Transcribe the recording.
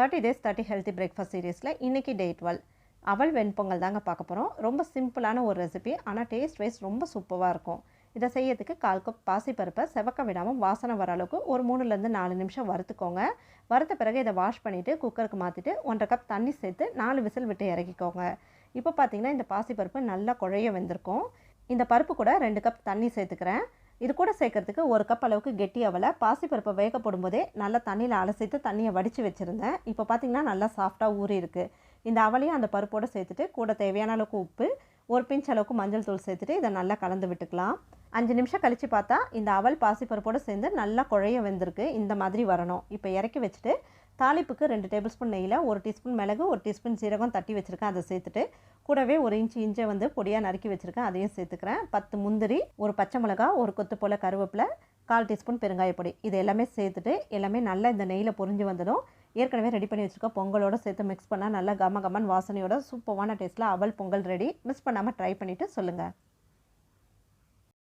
Thirty days thirty healthy breakfast சீரீஸில் இன்றைக்கி டே twelve அவள் வெண்பொங்கல் தாங்க பார்க்க போகிறோம் ரொம்ப சிம்பிளான ஒரு ரெசிபி ஆனால் டேஸ்ட் வைஸ் ரொம்ப சூப்பராக இருக்கும். இதை செய்யறதுக்கு கால் கப் பாசிப்பருப்பை செவக்க விடாமல் வாசனை வர அளவுக்கு ஒரு மூணுலேருந்து நாலு நிமிஷம் வறுத்துக்கோங்க. வறுத்த பிறகு இதை வாஷ் பண்ணிவிட்டு குக்கருக்கு மாற்றிட்டு ஒன்றரை கப் தண்ணி சேர்த்து நாலு விசில் விட்டு இறக்கிக்கோங்க. இப்போ பார்த்தீங்கன்னா இந்த பாசிப்பருப்பு நல்லா குழைய வெந்திருக்கும். இந்த பருப்பு கூட ரெண்டு கப் தண்ணி சேர்த்துக்கிறேன். இது கூட சேர்க்கறதுக்கு ஒரு கப் அளவுக்கு கெட்டி அவலை பாசிப்பருப்பை வேக போடும்போதே நல்லா தண்ணியில் அலசிட்டு தண்ணியை வடித்து வச்சுருந்தேன். இப்போ பார்த்தீங்கன்னா நல்லா சாஃப்டாக ஊறி இருக்குது இந்த அவலையும் அந்த பருப்போடு சேர்த்துட்டு கூட தேவையான அளவுக்கு உப்பு ஒரு பிஞ்ச் அளவுக்கு மஞ்சள் தூள் சேர்த்துட்டு இதை நல்லா கலந்து விட்டுக்கலாம். அஞ்சு நிமிஷம் கழித்து பார்த்தா இந்த அவல் பாசிப்பருப்போடு சேர்ந்து நல்லா குழைய வெந்திருக்கு. இந்த மாதிரி வரணும். இப்போ இறக்கி வச்சுட்டு தாளிப்புக்கு ரெண்டு டேபிள் ஸ்பூன் நெய்யில் ஒரு டீஸ்பூன் மிளகு ஒரு டீஸ்பூன் சீரகம் தட்டி வச்சுருக்கேன். அதை சேர்த்துட்டு கூடவே ஒரு இன்ச்சு இஞ்சை வந்து பொடியாக நறுக்கி வச்சுருக்கேன். அதையும் சேர்த்துக்கிறேன். பத்து முந்திரி ஒரு பச்சை மிளகா ஒரு கொத்து போல் கருவேப்பிலை கால் டீஸ்பூன் பெருங்காயப்பொடி இது எல்லாமே சேர்த்துட்டு எல்லாமே நல்லா இந்த நெய்யில் பொரிஞ்சு வந்ததும் ஏற்கனவே ரெடி பண்ணி வச்சுருக்கோம் பொங்கலோடு சேர்த்து மிக்ஸ் பண்ணால் நல்லா கம கமன் வாசனையோட சூப்பரான டேஸ்ட்டில் அவல் பொங்கல் ரெடி மிஸ் பண்ணாமல் ட்ரை பண்ணிவிட்டு சொல்லுங்கள்